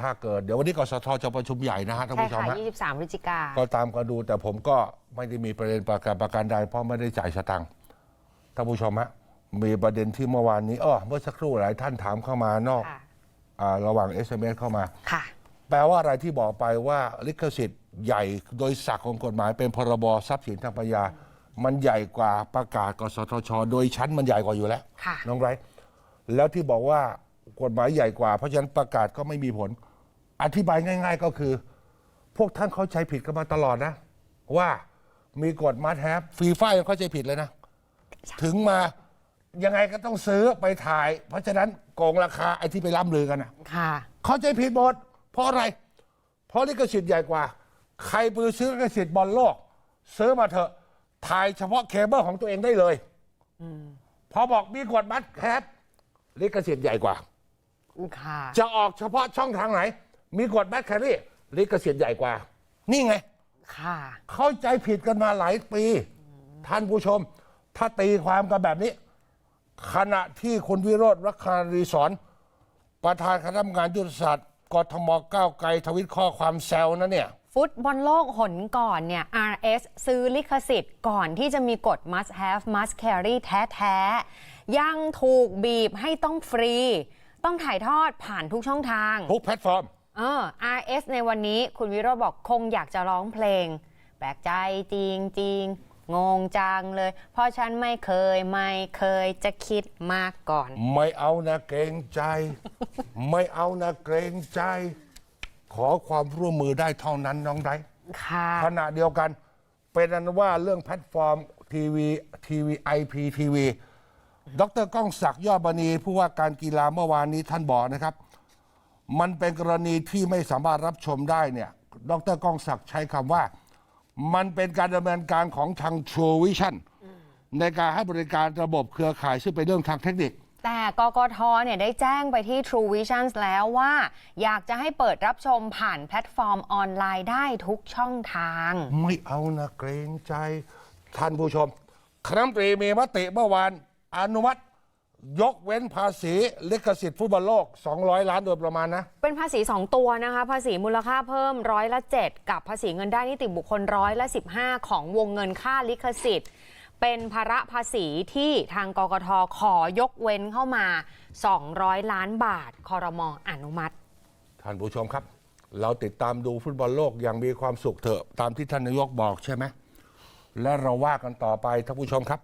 ถ้าเกิดเดี๋ยววันนี้กสทจะประชุมใหญ่นะฮะท่านใช่ผู้ชมค่ะฮะ23พฤศจิกาก็ตามก็ดู แต่ผมก็ไม่ได้มีประเด็นประการประการใดเพราะไม่ได้จ่ายสตังค์ท่านผู้ชมฮะมีประเด็นที่เมื่อวานนี้อ้อเมื่อสักครู่หลายท่านถามเข้ามานอกค่ะอ่าระหว่าง SMS เข้ามา ค่ะ แปลว่าอะไรที่บอกไปว่าลิขสิทธิ์ใหญ่โดยศักดิ์ของกฎหมายเป็นพรบทรัพย์สินทางปัญญา มันใหญ่กว่าประกาศกสทช โดยชั้นมันใหญ่กว่าอยู่แล้วค่ะ น้องไรท์แล้วที่บอกว่า กฎหมายใหญ่กว่า เพราะฉะนั้นประกาศก็ไม่มีผล อธิบายง่าย ๆ ก็คือ พวกท่านเข้าใจผิดกันมาตลอดนะ ว่ามีกฎมาแทบฟีฟ่ายังเข้าใจผิดเลยนะ ถึงมายังไงก็ต้องซื้อไปถ่าย เพราะฉะนั้นโกงราคาไอ้ที่ไปล่ำลือกันนะค่ะ เข้าใจผิดหมดเพราะอะไร เพราะลิขสิทธิ์ใหญ่กว่า ใครไปซื้อลิขสิทธิ์บอลโลก ซื้อมาเถอะถ่ายเฉพาะเคเบิลของตัวเองได้เลยพอบอกมีกฎมัดแคปลิขสิทธิ์ใหญ่กว่า ค่ะ จะออกเฉพาะช่องทางไหน มีกฎแมคแครี่ลิขสิทธิ์ใหญ่กว่า นี่ไง ค่ะ เข้าใจผิดกันมาหลายปี ท่านผู้ชม ถ้าตีความกันแบบนี้ ขณะที่คุณวิโรธรักคารีสอนประธานคณะทำงานยุทธศาสตร์กทมก้าวไกลทวิตข้อความแซวนะเนี่ย ฟุตบอลโลกหนก่อนเนี่ย RS ซื้อลิขสิทธิ์ก่อนที่จะมีกฎ must have must carry แท้ ๆ ยังถูกบีบให้ต้องฟรี ต้องถ่ายทอดผ่านทุกช่องทาง ทุกแพลตฟอร์ม เออ RS ในวันนี้คุณวิโรจน์บอกคงอยากจะร้องเพลง แปลกใจจริงจริงๆงงจังเลย เพราะฉันไม่เคยไม่เคยจะคิดมาก่อน ไม่เอานะเกรงใจ ไม่เอานะเกรงใจ ขอความร่วมมือได้เท่านั้นน้องไดค่ะขณะเดียวกัน เป็นอันว่าเรื่องแพลตฟอร์มทีวีทีวีไอพีทีวี ดรก้องศักดิ์ยอดบณีผู้ว่าการกีฬาเมื่อวานนี้ท่านบอกนะครับ มันเป็นกรณีที่ไม่สามารถรับชมได้เนี่ย ดรก้องศักดิ์ใช้คำว่า มันเป็นการดำเนินการของทาง True Vision ในการให้บริการระบบเครือข่ายซึ่งเป็นเรื่องทางเทคนิค แต่กกทเนี่ยได้แจ้งไปที่ True Visions แล้วว่า อยากจะให้เปิดรับชมผ่านแพลตฟอร์มออนไลน์ได้ทุกช่องทาง ไม่เอานะเกรงใจ ท่านผู้ชม คณะรัฐมนตรีมีมติเมื่อวาน อนุมัติยกเว้นภาษีลิขสิทธิ์ฟุตบอลโลก 200 ล้านโดยประมาณนะ เป็นภาษี 2 ตัวนะคะ ภาษีมูลค่าเพิ่มร้อยละ 7 กับภาษีเงินได้นิติบุคคลร้อยละ 15 ของวงเงินค่าลิขสิทธิ์ เป็นภาระภาษีที่ทางกกทขอยกเว้นเข้ามา 200 ล้านบาทคอรมออนุมัติ ท่านผู้ชมครับ เราติดตามดูฟุตบอลโลกอย่างมีความสุขเถอะตามที่ท่านนายกบอกใช่ไหมและเราว่ากันต่อไปท่านผู้ชมครับ